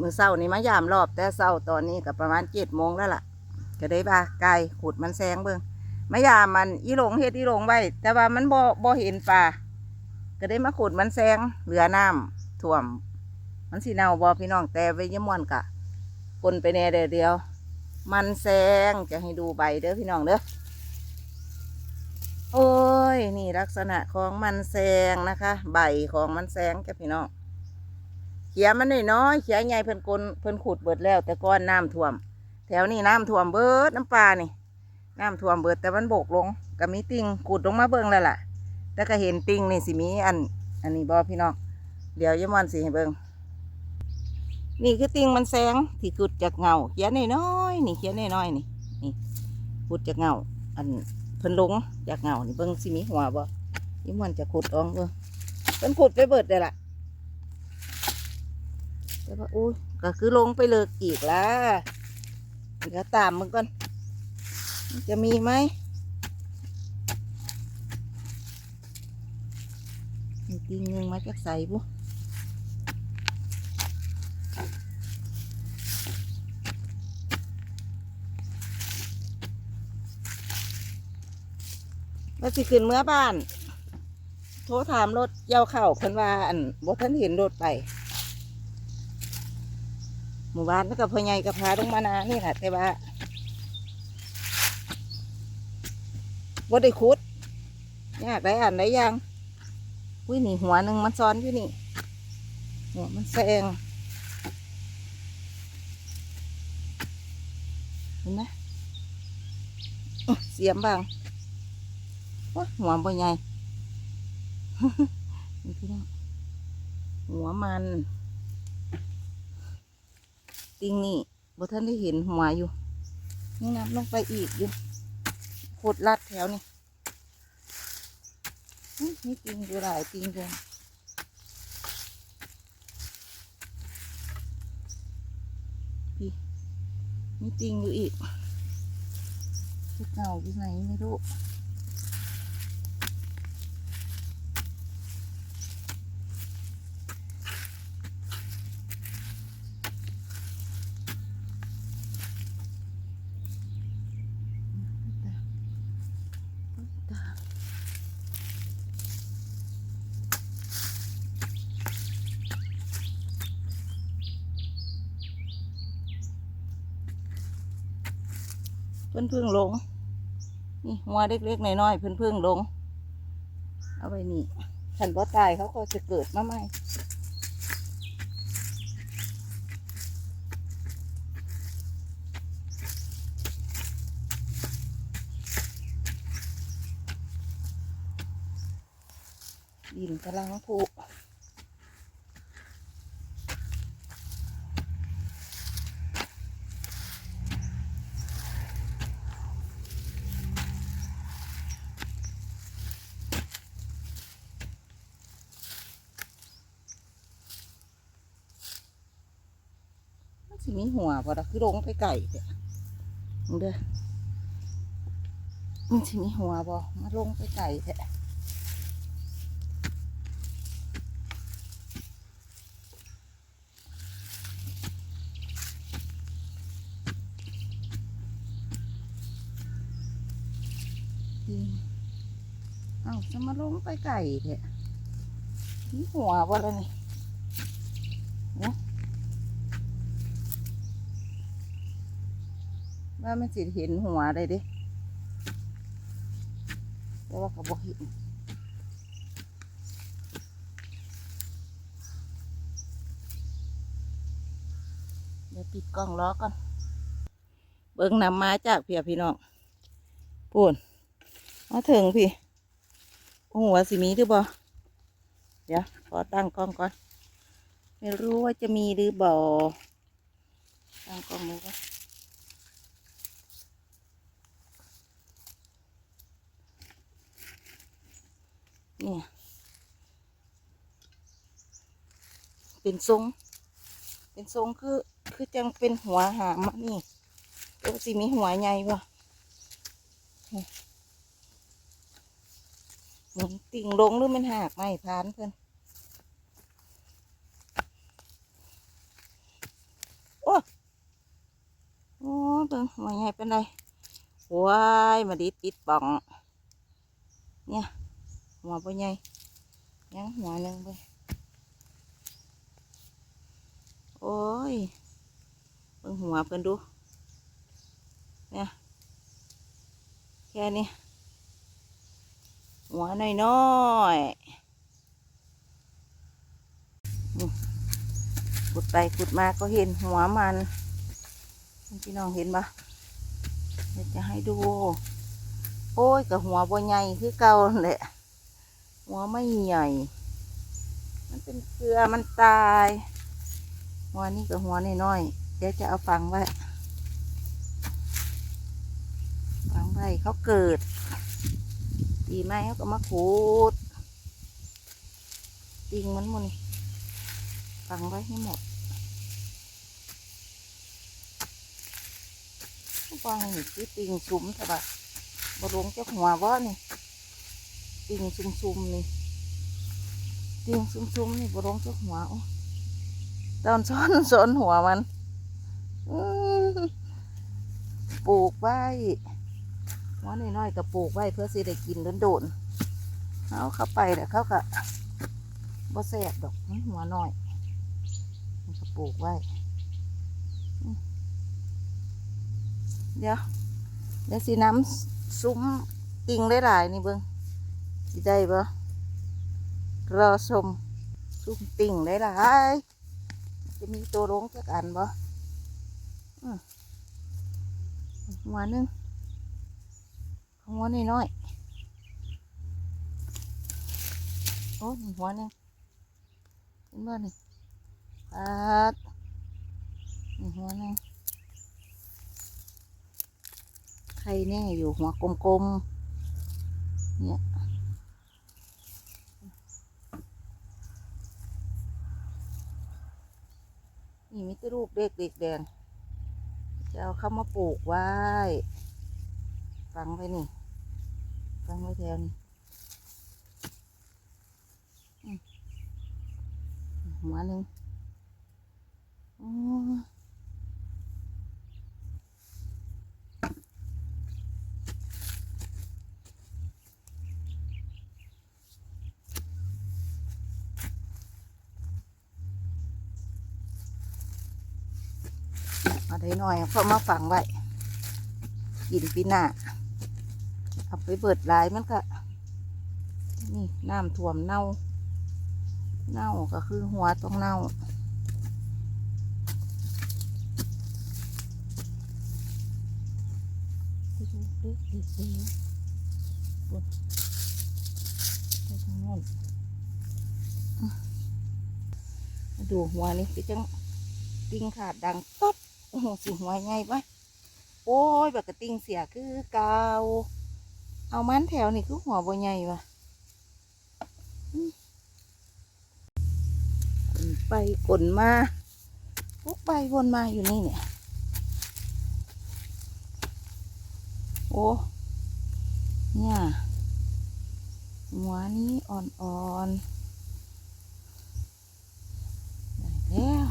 มือเศร้านี่มายามรอบ แต่เศร้าตอนนี้ก็ประมาณเจ็ดโมงแล้วล่ะ ก็ได้บ่าไก่ขุดมันแซงเบิ่งมายามมันอีหลงเฮ็ดอีหลงไว้ แต่ว่ามันบ่บ่เห็นปลาก็ได้มาขุดมันแซงเหลือน้ำท่วม มันสิเน่าบ่พี่น้องแต่ไว้ยมวนกะปนไปแน่เดียวเดียว มันแซงจะให้ดูใบเด้อพี่น้องเด้อโอ้ย นี่ลักษณะของมันแซงนะคะ ใบของมันแซงจ้ะพี่น้อง เขียมันน้อยเขียใหญ่เพิ่นกลเพิ่นขุดเบิดแล้ว แต่ก้อนน้ำท่วม แถวนี้น้ำท่วมเบิดน้ำปลานี่น้ำท่วมเบิดแต่มันโบกลงก็มีติงขุดลงมาเบิ่งแล้วล่ะ แต่ก็เห็นติงนี่สิมีอัน อันนี้บอพี่น้องเดี๋ยวยมอนสิให้เบิ่งนี่คือติงมันแสงที่ขุดจากเงาเขียนน้อยนี่เขียนน้อยนี่นี่ขุดจากเงาอันเพิ่นลงจากเงานี่เบิ่งสิมีหัวบ่ยี่มันจะขุดอองเบิ่งเพิ่นขุดไปเบิดเลยล่ะ แต่ว่าอุ้ยก็คือลงไปเลิกอีกละเดี๋ยวตามมึงก่อน จะมีไหมมีติงหนึงมาจากใส่บุว่าสิขึ้นเมื่อบ้าน โทรถามรถเย้าเข่าเพิ่นว่า อันบ่ท่านเห็นรถไป หมู่บ้านแล้วก็พ่อใหญ่กับพาลงมานานี่แหละแต่ว่าบ่ได้ขุดยากได้อ่านได้ยังอุ้ยนี่หัวหนึ่งมันซ้อนอยู่นี่หัวมันแซงเห็นไหมเสียมบางหัวบ่ใหญ่พี่น้องหัวมัน ติงนี่บ่ท่านได้เห็นหัวอยู่ นี่นับลงไปอีกอยู่โคตรลัดแถวนี่นี่ติงอยู่หลายติงอยู่พี่มีติงอยู่อีกเก่าอยู่ไหนไม่รู้ เพิ่นเพึ่งลง นี่หัวเล็กๆน้อยๆเพิ่นเพึ่งลง เอาไว้นี่ขันบ่ตายเขาก็จะเกิดมาใหม่ดินกำลังผุ มีหัวบ่ล่ะคือลงไปไก่เด้อมึงเด้อมันสิมีหัวบ่มาลงไปไก่แท้จริงเอ้าจะมาลงไปไก่แท้มีหัวบ่ล่ะนี่ ว่ามันสิเห็นหัวได้ดิแต่ว่าเขาบอกเห็นเดี๋ยวปิดกล้องล้อก่อน เบิ้งนำมาจากเพียพี่น้องปูนมาถึงพี่หัวสิมีหรือบ่เดี๋ยวขอตั้งกล้องก่อน ไม่รู้ว่าจะมีหรือบ่ตั้งกล้องเลยก่อน นี่ เป็นทรง เป็นทรงคือคือจังเป็นหัวหางมันี่เอวสีมีหัวใหญ่ปะหมุนติ่งลงหรือมันหักไหม่พานเพื่อนโอ้โอ้เบิ่งหัวใหญ่เป็นไรว้ายมาดิติดป่อง เนี่ย หัวบ่ใหญ่ยังหัวหนึ่งไปโอ้ยเบิ่งหัวเพิ่นดูเนี่ยแค่นี้หัวน้อยๆนี่ขุดไปขุดมาก็เห็นหัวมันพี่น้องเห็นปะเดี๋ยวจะให้ดู โอ้ยกับหัวบ่ใหญ่คือเก่าแหละ หัวไม่ใหญ่ มันเป็นเกลือมันตาย หัวนี่กับหัวน้อยๆเดี๋ยวจะเอาฝังไว้ฝังไว้เขาเกิด ตีไม้เขาก็มาขูดติงมันหมันฝังไว้ให้หมดวางนี่คือติงซุ้มใช่ปะบลงเจ้าหัวบ่นี่ ติงซุ้มซุ้มๆนี่ติงซุ้มซุ้มๆนี่บลงเจ้าหัวตอนซ้อนซ้อนหัวมันปลูกไว้หัวน้อยๆก็ปลูกไว้เพื่อสิได้กินโดนๆเอาเข้าไปแต่เขาก็บ่แสบดอกหัวน้อยมันก็ปลูกไว้เดี๋ยวเดี๋ยวสิน้ำซุ้มติงหลายๆนี่เบิ้ง สิได้ปะรอชมซุ้มติ่งได้ลายๆจะมีตัวลงจักอันบ่อืมหัวหนึงหัวน้อยๆโอ้นี่หัวหนึงเห็นบ่นี่ปัดนี่หัวหนึงใครแน่อยู่หัวกลมๆเนี่ย นี่มิตรรูปเด็กเด็กแดง จะเอาเข้ามาปลูกไว้ ฟังไว้นี่ ฟังไว้แถวนี้อืมหัวหนึ่งอ๋อ เอาได้หน่อยเพราะมาฝังไว้กินปีหน้าเอาไปเบิดลายมันก็ นี่น้ำท่วมเน่า เน่าก็คือหัวต้องเน่าดูด็กเด็กเด็กบนไปทางโน้นอะมาดูหัวนี่ไปจังติงขาดดังต๊อ สิหัวใหญ่ปะโอ้ยแบบกระติงเสียคือเกาเอามันแถวนี่คือหัวบ่ใหญ่ปะกลไปกลนมาพวกไปวนมาอยู่นี่เนี่ย โอ้เนี่ยหัวนี้อ่อนๆได้แล้ว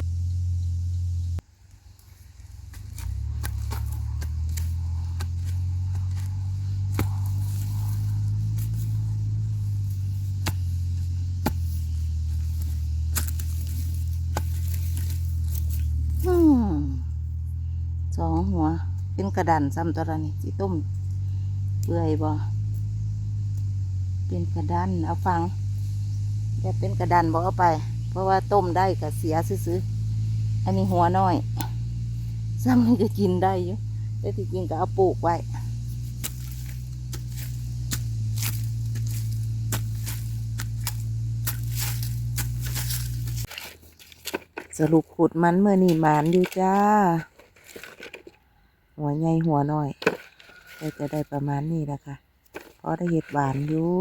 อืมสองหัว เป็นกระดันซ้ำตัวนี่ที่ต้มเปื่อยบ่เป็นกระดันเอาฟังแต่เป็นกระดันบ่เอาไป เพราะว่าต้มได้ก็เสียซื้อๆอันนี้หัวน้อยซ้ำนี่ก็กินได้อยู่แต่ที่จริงก็เอาปลูกไว้สรุปขุดมันเมื่อนี่หมานอยู่จ้า หัวใหญ่หัวน้อยก็จะได้ประมาณนี้แหละค่ะเพราะได้เห็ดหวานอยู่